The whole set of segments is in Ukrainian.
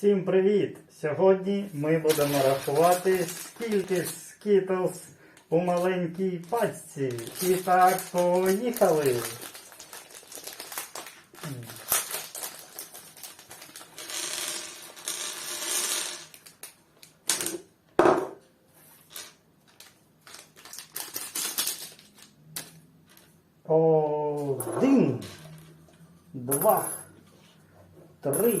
Всім привіт! Сьогодні ми будемо рахувати, скільки скітлс у маленькій пачці. І так, поїхали! Один, два, три,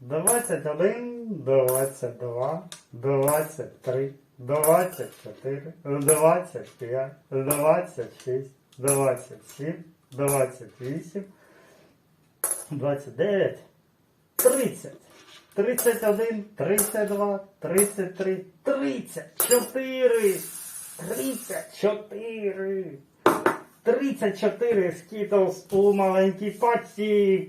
21, 22, 23, 24, 25, 26, 27, 28, 29, 30, 31, 32, 33, 34, 34, 34 скітлс у маленькій пачці.